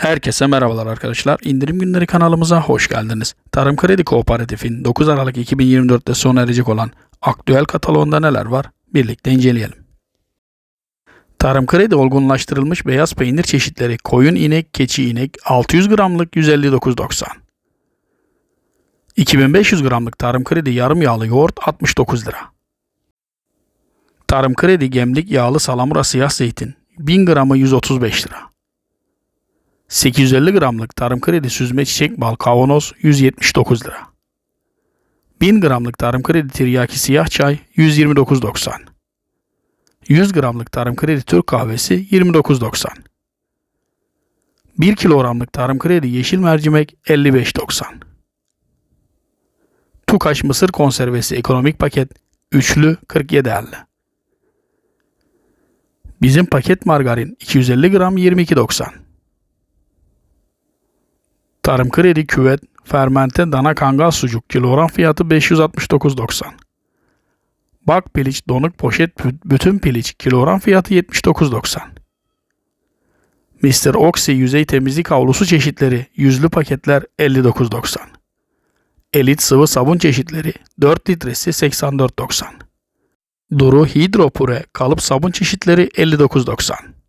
Herkese merhabalar arkadaşlar. İndirim günleri kanalımıza hoş geldiniz. Tarım Kredi Kooperatif'in 9 Aralık 2024'te sona erecek olan aktüel kataloğunda neler var? Birlikte inceleyelim. Tarım Kredi olgunlaştırılmış beyaz peynir çeşitleri koyun inek, keçi inek 600 gramlık 159.90. 2500 gramlık Tarım Kredi yarım yağlı yoğurt 69 lira. Tarım Kredi gemlik yağlı salamura siyah zeytin 1000 gramı 135 lira. 850 gramlık Tarım Kredi süzme çiçek bal kavanoz 179 lira. 1000 gramlık Tarım Kredi tiryaki siyah çay 129.90. 100 gramlık Tarım Kredi Türk kahvesi 29.90. 1 kilogramlık Tarım Kredi yeşil mercimek 55.90. Tukaş mısır konservesi ekonomik paket üçlü 47.50. Bizim paket margarin 250 gram 22.90. Tarım Kredi küvet fermente dana kangal sucuk kilogram fiyatı 569.90. Bak piliç donuk poşet bü- bütün piliç kilogram fiyatı 79.90. Mr. Oxy yüzey temizlik havlusu çeşitleri yüzlü paketler 59.90. Elit sıvı sabun çeşitleri 4 litresi 84.90. Duru Hydro Pure kalıp sabun çeşitleri 59.90.